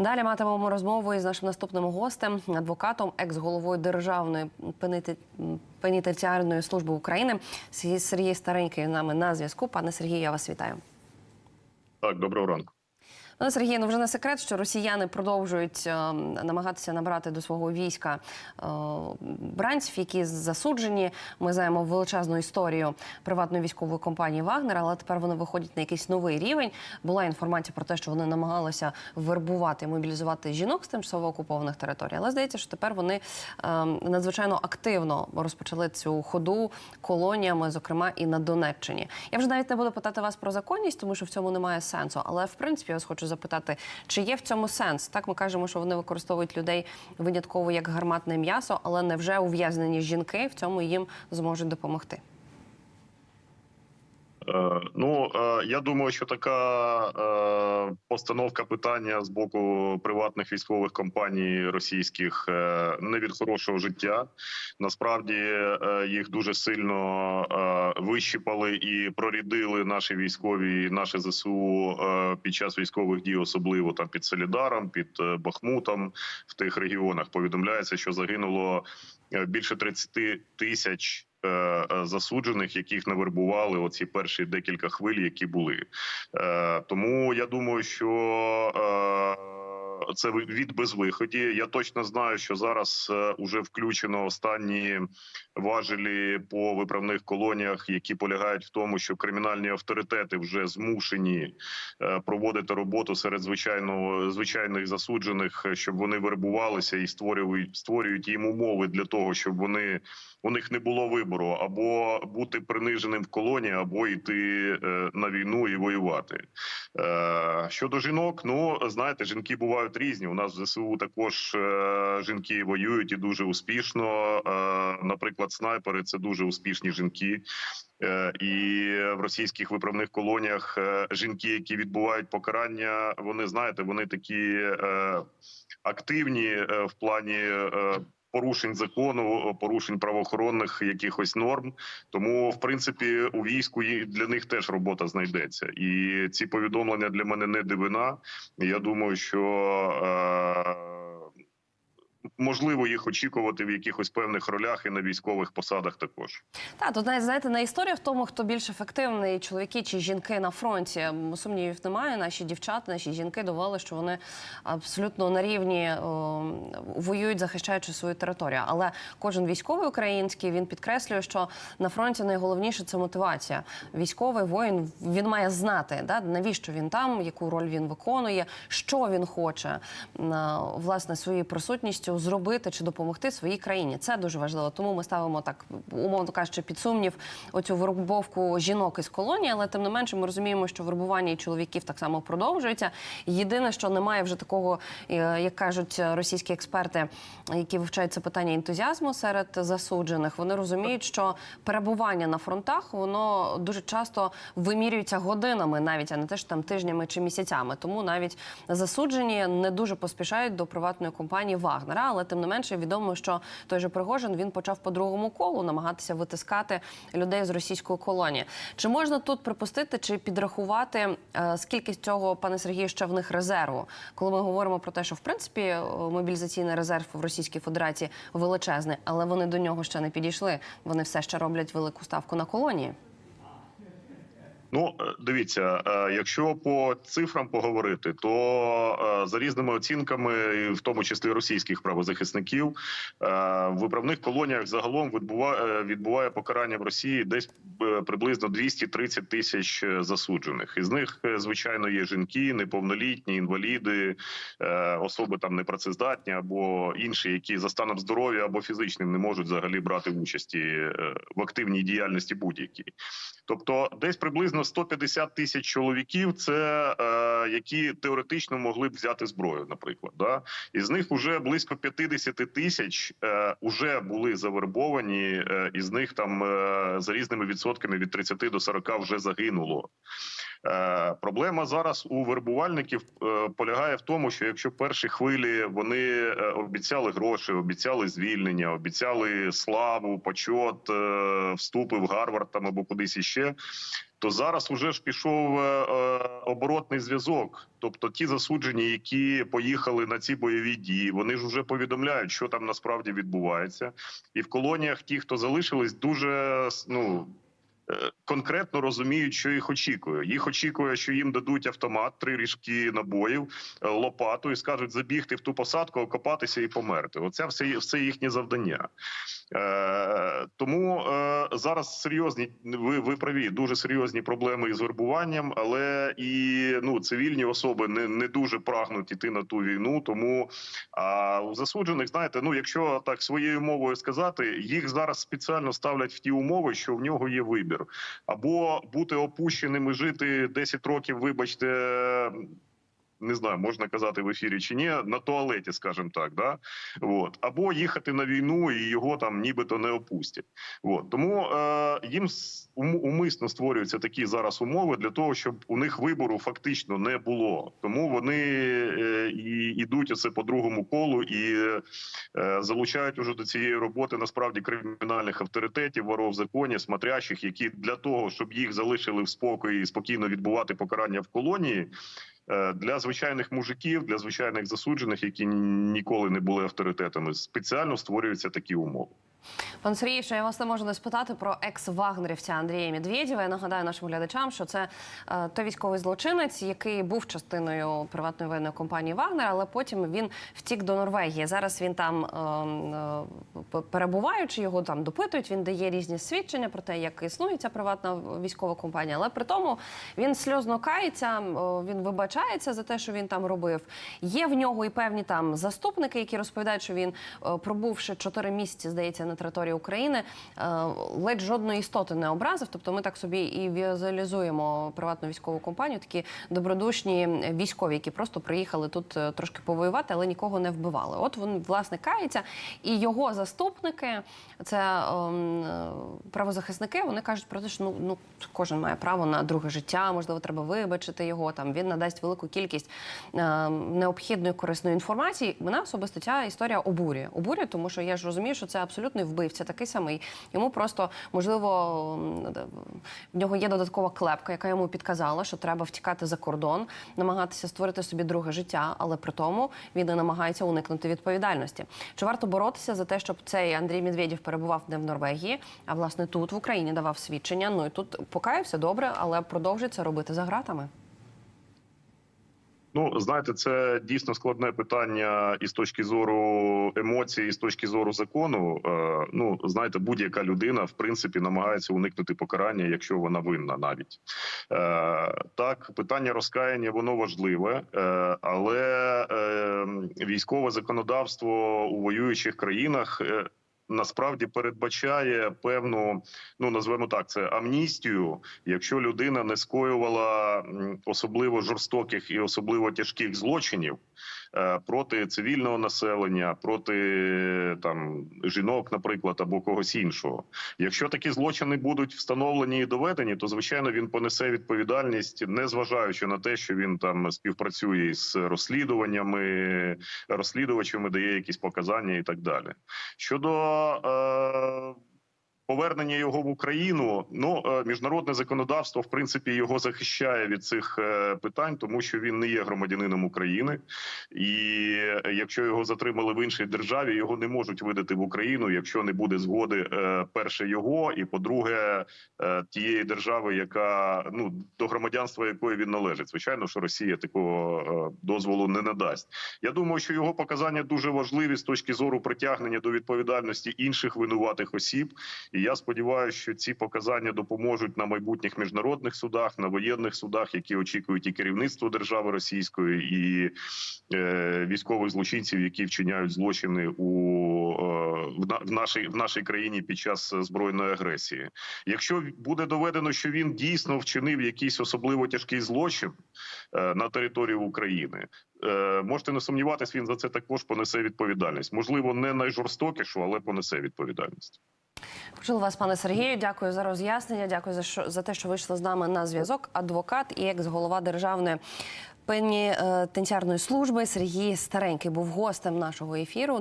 Далі матимемо розмову із нашим наступним гостем, адвокатом, екс-головою Державної пенітенціарної служби України Сергій Старенький з нами на зв'язку. Пане Сергію, я вас вітаю. Так, доброго ранку. Пане Сергію, ну вже не секрет, що росіяни продовжують е, намагатися набрати до свого війська е, бранців, які засуджені. Ми знаємо величезну історію приватної військової компанії Вагнер, але тепер вони виходять на якийсь новий рівень. Була інформація про те, що вони намагалися вербувати, мобілізувати жінок з тимчасово окупованих територій. Але здається, що тепер вони е, надзвичайно активно розпочали цю ходу колоніями, зокрема і на Донеччині. Я вже навіть не буду питати вас про законність, тому що в цьому немає сенсу. Але в принципі я вас хочу запитати, чи є в цьому сенс? Так ми кажемо, що вони використовують людей винятково як гарматне м'ясо, але невже ув'язнені жінки в цьому їм зможуть допомогти? Е, ну е, я думаю, що така е, постановка питання з боку приватних військових компаній російських не від хорошого життя. Насправді їх дуже сильно вищипали і прорідили наші військові, наші зсу під час військових дій, особливо там під Солідаром, під Бахмутом в тих регіонах. Повідомляється, що загинуло більше 30 тисяч засуджених, яких навербували оці перші декілька хвиль, які були. Е, Тому я думаю, що е, це від безвиході. Я точно знаю, що зараз вже включено останні важелі по виправних колоніях, які полягають в тому, що кримінальні авторитети вже змушені е, проводити роботу серед звичайного звичайних засуджених, щоб вони вербувалися і створюють створюють їм умови для того, щоб вони у них не було вибору або бути приниженим в колонії, або йти е, на війну і воювати. Е, Щодо жінок, ну знаєте, жінки бувають різні. У нас в ЗСУ також е, жінки воюють і дуже успішно. Е, Наприклад, снайпери це дуже успішні жінки. Е, І в російських виправних колоніях жінки, які відбувають покарання, вони знаєте, вони такі активні в плані. Порушень закону, порушень правоохоронних якихось норм, тому в принципі у війську для них теж робота знайдеться, і ці повідомлення для мене не дивина. Я думаю, що е, можливо їх очікувати в якихось певних ролях і на військових посадах також. Та тут навіть знаєте, не історія в тому, хто більш ефективний, чоловіки чи жінки на фронті. Сумнівів немає. Наші дівчата, наші жінки довели, що вони абсолютно на рівні о, воюють, захищаючи свою територію. Але кожен військовий український він підкреслює, що на фронті найголовніше це мотивація. Військовий воїн він має знати, да, навіщо він там, яку роль він виконує, що він хоче м, власне своєю присутністю зробити чи допомогти своїй країні. Це дуже важливо. Тому ми ставимо так, умовно кажучи, під сумнів оцю вербовку жінок із колонії, але тим не менше ми розуміємо, що вербування і чоловіків так само продовжується. Єдине, що немає вже такого, е, як кажуть російські експерти, які вивчають це питання ентузіазму серед засуджених. Вони розуміють, що перебування на фронтах воно дуже часто вимірюється годинами, навіть а не те, що там тижнями чи місяцями. Тому навіть засуджені не дуже поспішають до приватної компанії Вагнера. Але тим не менше відомо, що той же Пригожин він почав по другому колу намагатися витискати людей з російської колонії. Чи можна тут припустити чи підрахувати е, скільки цього, пане Сергію, ще в них резерву? Коли ми говоримо про те, що в принципі е, мобілізаційний резерв в Російській Федерації величезний, але вони до нього ще не підійшли. Вони все ще роблять велику ставку на колонії. Ну, е, дивіться, е, якщо по цифрам поговорити, то е, за різними оцінками, в тому числі російських правозахисників, в виправних колоніях загалом відбуває, відбуває покарання в Росії десь приблизно 230 тисяч засуджених. Із них, звичайно, є жінки, неповнолітні, інваліди, особи там непрацездатні або інші, які за станом здоров'я або фізичним не можуть взагалі брати участі в активній діяльності будь-якій. Тобто, десь приблизно 150 тисяч чоловіків, це е, які теоретично могли б взяти зброю, наприклад. Да? Із них вже близько 50 тисяч е, уже були завербовані, е, із них там е, за різними відсотками від 30 до 40 вже загинуло. Е, проблема зараз у вербувальників е, полягає в тому, що якщо перші хвилі вони е, обіцяли гроші, обіцяли звільнення, обіцяли славу, почот, вступи в Гарвард там або кудись іще. То зараз уже ж пішов оборотний зв'язок. Тобто ті засуджені, які поїхали на ці бойові дії, вони ж вже повідомляють, що там насправді відбувається, і в колоніях ті, хто залишились, дуже ну. Конкретно розуміють, що їх очікує. Їх очікує, що їм дадуть автомат, три ріжки набоїв, е, лопату і скажуть забігти в ту посадку, окопатися і померти. Оце все, все їхнє завдання. Е, тому е, зараз серйозні ви, ви праві, дуже серйозні проблеми із вербуванням, але і ну цивільні особи не, не дуже прагнуть іти на ту війну. Тому а у засуджених, знаєте, ну якщо так своєю мовою сказати, їх зараз спеціально ставлять в ті умови, що в нього є вибір, або бути опущеним і жити 10 років, вибачте. Не знаю, можна казати в ефірі чи ні, на туалеті, скажімо так, да от або їхати на війну і його там нібито не опустять. От тому е, їм умисно створюються такі зараз умови для того, щоб у них вибору фактично не було. Тому вони е, і ідуть оце по другому колу і е, залучають уже до цієї роботи насправді кримінальних авторитетів, воров в законі, смотрящих, які для того, щоб їх залишили в спокої і спокійно відбувати покарання в колонії. Е, Для звичайних мужиків, для звичайних засуджених, які ніколи не були авторитетами, спеціально створюються такі умови. Пан Сергій, що я вас не можу не спитати про екс-вагнерівця Андрія Медведєва. Я нагадаю нашим глядачам, що це е, той військовий злочинець, який був частиною приватної воєнної компанії Вагнер, але потім він втік до Норвегії. Зараз він там е, е, перебуваючи, його там допитують. Він дає різні свідчення про те, як існує ця приватна військова компанія. Але при тому він сльозно кається, е, він вибачається за те, що він там робив. Є в нього і певні там заступники, які розповідають, що він е, пробувши 4 місяці, здається, на території України, е, ледь жодної істоти не образив. Тобто ми так собі і візуалізуємо приватну військову компанію, такі добродушні військові, які просто приїхали тут е, трошки повоювати, але нікого не вбивали. От він власне кається, і його заступники, це ем, е, правозахисники, вони кажуть про те, що ну, ну кожен має право на друге життя, можливо, треба вибачити його. Там він надасть велику кількість е, необхідної корисної інформації. Мене особисто ця історія обурює. Обурює, тому що я ж розумію, що це абсолютний вбивця, такий самий. Йому просто можливо в нього є додаткова клепка, яка йому підказала, що треба втікати за кордон, намагатися створити собі друге життя, але при тому він не намагається уникнути відповідальності. Чи варто боротися за те, щоб цей Андрій Медведєв перебував не в Норвегії, а власне тут в Україні давав свідчення? Ну і тут покаявся добре, але продовжує це робити за ґратами. Ну, знаєте, це дійсно складне питання і з точки зору емоцій, і з точки зору закону. Е, ну, знаєте, будь-яка людина в принципі намагається уникнути покарання, якщо вона винна, навіть е, так, питання розкаяння воно важливе, е, але військове законодавство у воюючих країнах. Насправді передбачає певну, ну назвемо так, це амністію, якщо людина не скоювала особливо жорстоких і особливо тяжких злочинів проти цивільного населення, проти там жінок, наприклад, або когось іншого. Якщо такі злочини будуть встановлені і доведені, то звичайно він понесе відповідальність, не зважаючи на те, що він там співпрацює з розслідуваннями, розслідувачами, дає якісь показання і так далі. Щодо е, повернення його в Україну, ну е, міжнародне законодавство в принципі його захищає від цих е, питань, тому що він не є громадянином України, і е, якщо його затримали в іншій державі, його не можуть видати в Україну, якщо не буде згоди перше його, і по-друге, тієї держави, яка ну до громадянства якої він належить. Звичайно, що Росія такого дозволу не надасть. Я думаю, що його показання дуже важливі з точки зору притягнення до відповідальності інших винуватих осіб. І я сподіваюся, що ці показання допоможуть на майбутніх міжнародних судах, на воєнних судах, які очікують і керівництво держави російської, і е, військових злочинців, які вчиняють злочини у е, в, на, в нашій в нашій країні під час збройної агресії. Якщо буде доведено, що він дійсно вчинив якийсь особливо тяжкий злочин е, на території України. е, Можете не сумніватись, він за це також понесе відповідальність. Можливо, не найжорстокішу, але понесе відповідальність. Почули вас, пане Сергію. Дякую за роз'яснення. Дякую за що за те, що вийшли з нами на зв'язок. Адвокат і екс-голова державної пенітенціарної служби Сергій Старенький був гостем нашого ефіру.